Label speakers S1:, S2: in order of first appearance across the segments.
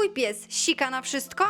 S1: Twój pies sika na wszystko?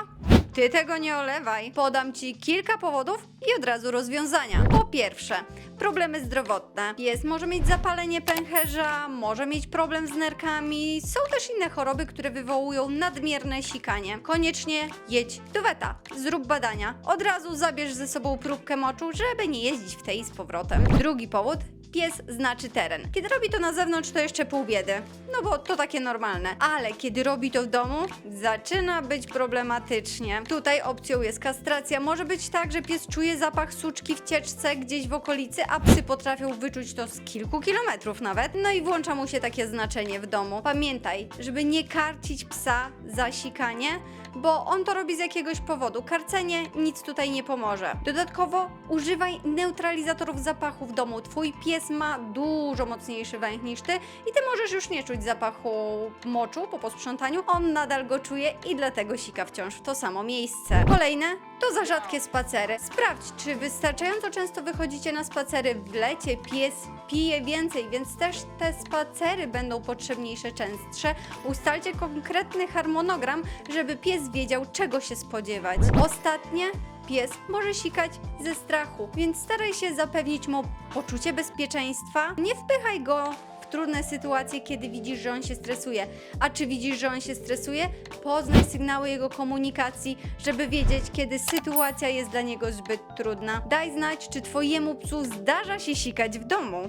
S1: Ty tego nie olewaj. Podam ci kilka powodów i od razu rozwiązania. Po pierwsze, problemy zdrowotne. Pies może mieć zapalenie pęcherza, może mieć problem z nerkami. Są też inne choroby, które wywołują nadmierne sikanie. Koniecznie jedź do weta. Zrób badania. Od razu zabierz ze sobą próbkę moczu, żeby nie jeździć w tej z powrotem. Drugi powód Pies znaczy teren. Kiedy robi to na zewnątrz, to jeszcze pół biedy. No bo to takie normalne. Ale kiedy robi to w domu, zaczyna być problematycznie. Tutaj opcją jest kastracja. Może być tak, że pies czuje zapach suczki w cieczce gdzieś w okolicy, a psy potrafią wyczuć to z kilku kilometrów nawet. No i włącza mu się takie znaczenie w domu. Pamiętaj, żeby nie karcić psa za sikanie, bo on to robi z jakiegoś powodu. Karcenie nic tutaj nie pomoże. Dodatkowo używaj neutralizatorów zapachu w domu. Twój pies ma dużo mocniejszy węch niż ty i ty możesz już nie czuć zapachu moczu po posprzątaniu. On nadal go czuje i dlatego sika wciąż w to samo miejsce. Kolejne to za rzadkie spacery. Sprawdź, czy wystarczająco często wychodzicie na spacery w lecie. Pies pije więcej, więc też te spacery będą potrzebniejsze, częstsze. Ustalcie konkretny harmonogram, żeby pies wiedział, czego się spodziewać. Ostatnie pies może sikać ze strachu, więc staraj się zapewnić mu poczucie bezpieczeństwa. Nie wpychaj go w trudne sytuacje, kiedy widzisz, że on się stresuje. A czy widzisz, że on się stresuje? Poznaj sygnały jego komunikacji, żeby wiedzieć, kiedy sytuacja jest dla niego zbyt trudna. Daj znać, czy twojemu psu zdarza się sikać w domu.